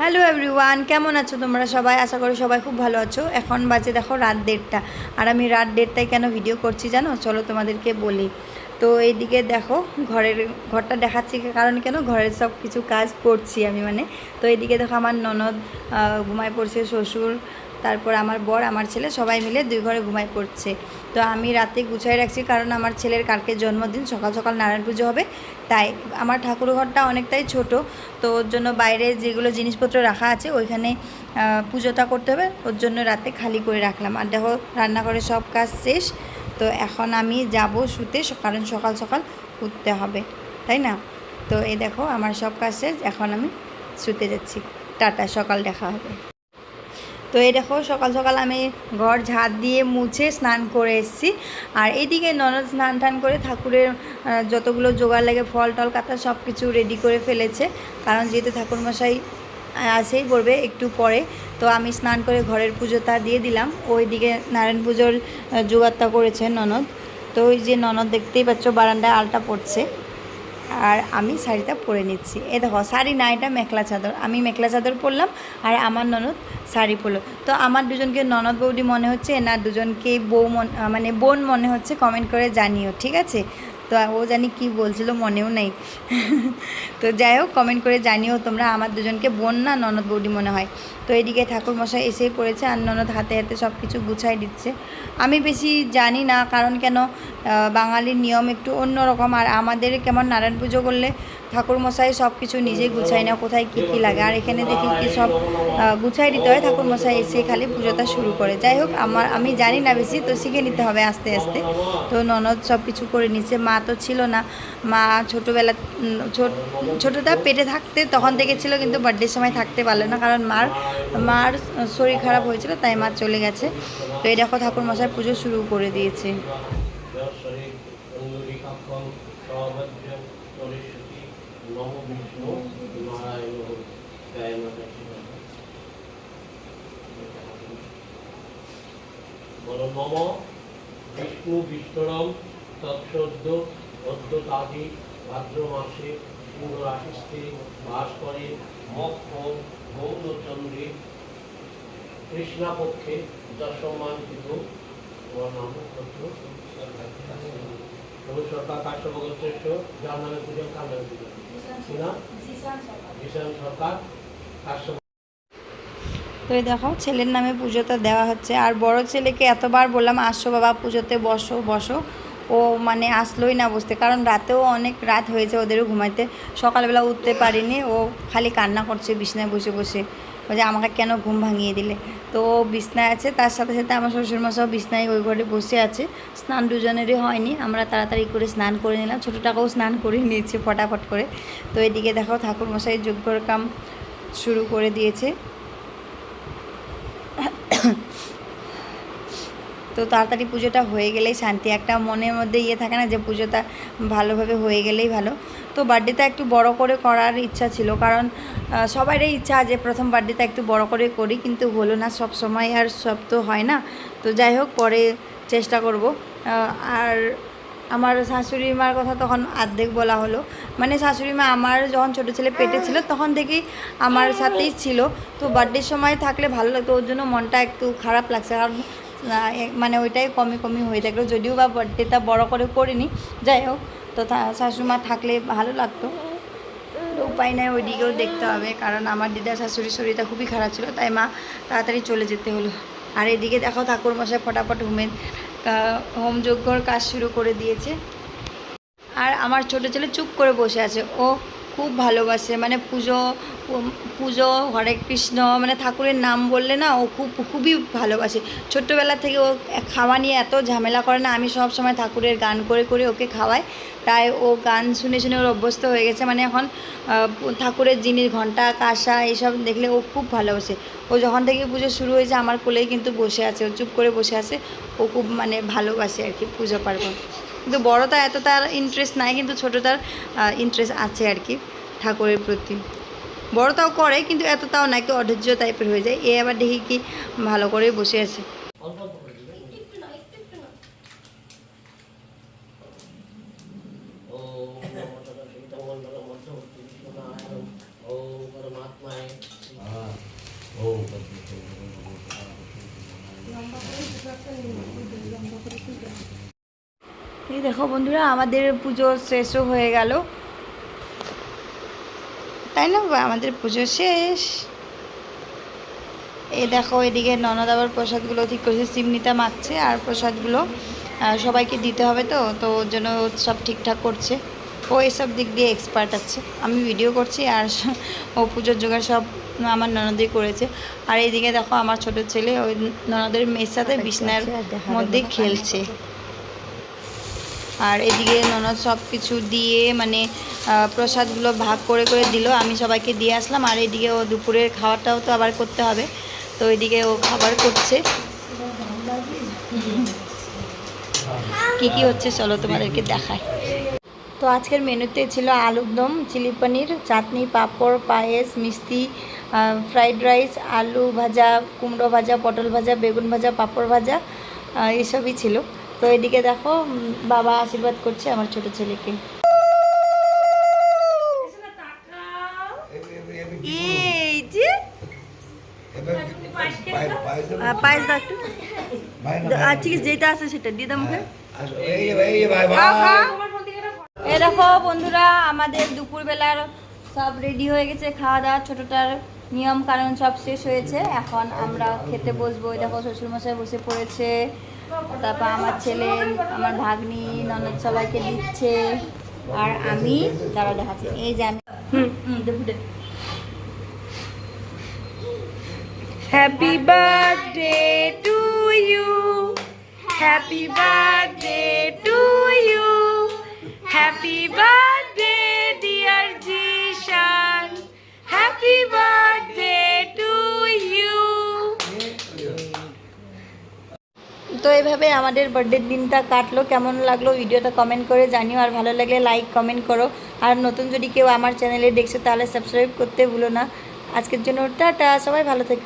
Hello everyone কেমন আছো তোমরা সবাই? আশা করি সবাই খুব ভালো আছো। এখন বাজে দেখো রাত দেড়টা। আর আমি রাত দেড়টায় কেন ভিডিও করছি জানো? চলো তোমাদেরকে বলি। তো এইদিকে দেখো, ঘরের, ঘরটা দেখাচ্ছি কারণ কেন? ঘরের সব কিছু কাজ করছি আমি মানে। তো এইদিকে দেখো আমার ননদ ঘুমায় পড়ছে, শ্বশুর তারপর আমার বর, আমার ছেলে সবাই মিলে দুই ঘরে ঘুমায় পড়ছে। তো আমি রাতে গুছাই রাখছি কারণ আমার ছেলের কালকে জন্মদিন, সকাল সকাল নারায়ণ পুজো হবে। তাই আমার ঠাকুর ঘরটা অনেকটাই ছোট, তো ওর জন্য বাইরে যেগুলো জিনিসপত্র রাখা আছে ওইখানে পুজোটা করতে হবে। ওর জন্য রাতে খালি করে রাখলাম। আর দেখো, রান্নাঘরে সব কাজ শেষ। তো এখন আমি যাব শুতে কারণ সকাল সকাল উঠতে হবে, তাই না? তো এই দেখো, আমার সব কাজ শেষ। এখন আমি শুতে যাচ্ছি। টাটা, সকাল দেখা হবে। তো এই দেখো, সকাল সকাল আমি ঘর ঝাড় দিয়ে মুছে স্নান করে এসেছি। আর এইদিকে ননদ স্নান টান করে ঠাকুরের যতগুলো জোগাড় লাগে, ফল টল কাতা সব কিছু রেডি করে ফেলেছে। কারণ যেহেতু ঠাকুরমশাই আসেই পড়বে একটু পরে। তো আমি স্নান করে ঘরের পুজোটা দিয়ে দিলাম। ওইদিকে নারায়ণ পুজোর জোগাড়টা করেছে ননদ। তো ওই যে ননদ দেখতেই পাচ্ছ, বারান্দায় আলটা পড়ছে আর আমি শাড়িটা পরে নিচ্ছি। এ দেখো, শাড়ি না, এটা মেখলা চাদর। আমি মেখলা চাদর পরলাম আর আমার ননদ শাড়ি পরলো। তো আমার দুজনকে ননদ বৌদি মনে হচ্ছে, না, দুজনকে বউ মন মানে বোন মনে হচ্ছে কমেন্ট করে জানিও, ঠিক আছে? তো ও জানি কি বলছিল, মনেও নেই। তো যাই হোক কমেন্ট করে জানিও তোমরা, আমার দুজনকে বোন না, ননদ বৌদি মনে হয়। তো এদিকে ঠাকুরমশাই এসেই পড়েছে, আর ননদ হাতে হাতে সব কিছু গুছাই দিচ্ছে। আমি বেশি জানি না, কারণ কেন বাঙালির নিয়ম একটু অন্যরকম। আর আমাদের কেমন নারায়ণ পুজো করলে ঠাকুরমশাই সব কিছু নিজেই গুছাই না কোথায় কী কী লাগে। আর এখানে দেখি কি সব গুছাই দিতে হয়। ঠাকুরমশাই এসে খালি পুজোটা শুরু করে। যাই হোক, আমার, আমি জানি না বেশি, তো শিখে নিতে হবে আস্তে আস্তে। তো ননদ সব কিছু করে নিচ্ছে মা তো ছিল না। মা ছোটোবেলা ছোট- ছোটোটা পেটে থাকতে, তখন থেকে ছিল, কিন্তু বার্থডের সময় থাকতে পারল না। কারণ মার মার শরীর খারাপ হয়েছিল, তাই মা চলে গেছে। তো এই দেখো ঠাকুরমশাই পুজো শুরু করে দিয়েছে। বল নম বিষ্ণু বিষ্ণুরম তৎসদ্য অদ্যতাদি ভাদ্র মাসে সিংহ রাশিস্থে বাস করে মক্ষ গৌরচন্দ্রে কৃষ্ণাপক্ষে তোমার নাম সরকার যার নামে পুজো কার নামে সরকার কাশ্যপ তো এই দেখো, ছেলের নামে পুজোটা দেওয়া হচ্ছে। আর বড় ছেলেকে এতবার বললাম, আসো বাবা, পুজোতে বসো বসো। ও মানে আসলোই না বসতে, কারণ রাতেও অনেক রাত হয়েছে ওদেরও ঘুমাইতে। সকালবেলা উঠতে পারিনি, ও খালি কান্না করছে, বিছনায় বসে বসে। যে আমাকে কেন ঘুম ভাঙিয়ে দিলে? তো বিছনায় আছে, তার সাথে সাথে আমার শ্বশুরমশাও বিছনায় ওই ঘরে বসে আছে। স্নান দুজনেরই হয়নি, আমরা তাড়াতাড়ি করে স্নান করে নিলাম। ছোটোটাকেও স্নান করে নিয়েছে, ফটাফট করে। তো এদিকে দেখো ঠাকুরমশাই যজ্ঞর কাম শুরু করে দিয়েছে। তো তাড়াতাড়ি পুজোটা হয়ে গেলেই শান্তি। একটা মনের মধ্যে ইয়ে থাকে না যে পুজোটা ভালোভাবে হয়ে গেলেই ভালো। তো বার্থডেটা একটু বড় করে করার ইচ্ছা ছিল কারণ সবারই ইচ্ছা যে প্রথম বার্থডেটা একটু বড় করে করি কিন্তু হলো না, সব সময় আর সব তো হয় না। তো যাই হোক, পরে চেষ্টা করব। আর আমার শাশুড়ি মার কথা তখন অর্ধেক বলা হলো। মানে শাশুড়ি মা আমার যখন ছোটো ছেলে পেটে ছিল, তখন থেকেই আমার সাথেই ছিল। তো বার্থডের সময় থাকলে ভালো লাগতো, ওর জন্য মনটা একটু খারাপ লাগছে। কারণ মানে ওইটাই কমে কমে হয়ে থাকল যদিও বা বার্থডেটা বড় করে করিনি, যাই হোক, তো তা- শাশুড়িমা থাকলে ভালো লাগতো। উপায় নাই, ওইদিকেও দেখতে হবে। কারণ আমার দিদা শাশুড়ির শরীরটা খুবই খারাপ ছিল, তাই মা তাড়াতাড়ি চলে যেতে হলো। আর এদিকে দেখো ঠাকুর মশাই ফটাফট হোমের হোমযজ্ঞর কাজ শুরু করে দিয়েছে। আর আমার ছোট ছেলে চুপ করে বসে আছে। ও খুব ভালোবাসে। মানে পুজো পুজো, হরে কৃষ্ণ মানে ঠাকুরের নাম বললে না ও খুব, খুবই ভালোবাসে। ছোট্টবেলা থেকে ও খাওয়া নিয়ে এত ঝামেলা করে না, আমি সব সময় ঠাকুরের গান করে করে ওকে খাওয়াই। তাই ও গান শুনে শুনে ওর অভ্যস্ত হয়ে গেছে। মানে এখন ঠাকুরের জিনিস, ঘণ্টা, কাঁসা, এইসব দেখলে ও খুব ভালোবাসে। ও যখন থেকে পুজো শুরু হয়েছে, আমার কোলেই কিন্তু বসে আছে, ও চুপ করে বসে আছে। ও খুব মানে ভালোবাসে আর কি পুজো পার্বণ। কিন্তু বড়টা এত তার ইন্টারেস্ট নাই, কিন্তু ছোটো তার ইন্টারেস্ট আছে আর কি ঠাকুরের প্রতি। বড়টাও করে, কিন্তু এত তাও নাকি অধৈর্য টাইপের হয়ে যায়। এ আবার দেখি কি ভালো করে বসে আছে। দেখো বন্ধুরা, আমাদের পুজো শেষও হয়ে গেল। তাই না আমাদের পুজো শেষ। এই দেখো এদিকে ননদ আবার প্রসাদগুলো ঠিক করেছে সিমনিটা মাখছে আর প্রসাদগুলো সবাইকে দিতে হবে তো তো ওর জন্য সব ঠিকঠাক করছে। ও এসব দিক দিয়ে এক্সপার্ট আছে। আমি ভিডিও করছি আর ও পুজোর জোগাড় সব আমার ননদই করেছে। আর এইদিকে দেখো আমার ছোট ছেলে ওই ননদের মেয়ের সাথে বিছনার মধ্যে খেলছে। আর এদিকে ননদ সব কিছু দিয়ে মানে প্রসাদগুলো ভাগ করে করে দিল। আমি সবাইকে দিয়ে আসলাম। আর এদিকে ও দুপুরের খাওয়াটাও তো আবার করতে হবে। তো এদিকে ও খাবার করছে। কি কি হচ্ছে চলো তোমাদেরকে দেখায় তো আজকের মেনুতে ছিল আলুর দম, চিলি পনির, চাটনি, পাঁপড়, পায়েস, মিষ্টি ফ্রাইড রাইস, আলু ভাজা, কুমড়ো ভাজা, পটল ভাজা, বেগুন ভাজা, পাঁপড় ভাজা এসবই ছিল। তো এদিকে দেখো বাবা আশীর্বাদ করছে আমার ছোট ছেলেকে। যেটা আছে সেটা এ দেখো বন্ধুরা, আমাদের দুপুরবেলার সব রেডি হয়ে গেছে, খাওয়া দাওয়া, ছোটোটার নিয়ম কারণ সব শেষ হয়েছে। এখন আমরা খেতে বসবো। দেখো শ্বশুরমশাই বসে পড়েছে। তারপর আমার ছেলে আমার ভাগ্নি ননদ সবাইকে দিচ্ছে। আর আমি দাঁড়া দেখাচ্ছি। এই যে আমি happy birthday to you happy birthday to you happy birthday dear Zeeshan happy birthday to you তো এভাবে আমাদের বার্থডের দিনটা কাটলো। কেমন লাগল ভিডিওটা কমেন্ট করে জানিও। আর ভালো লাগলে লাইক কমেন্ট করো। আর নতুন যদি কেউ আমার চ্যানেলে দেখছ তাহলে সাবস্ক্রাইব করতে ভুলো না। আজকের জন্য টাটা, সবাই ভালো থেকো।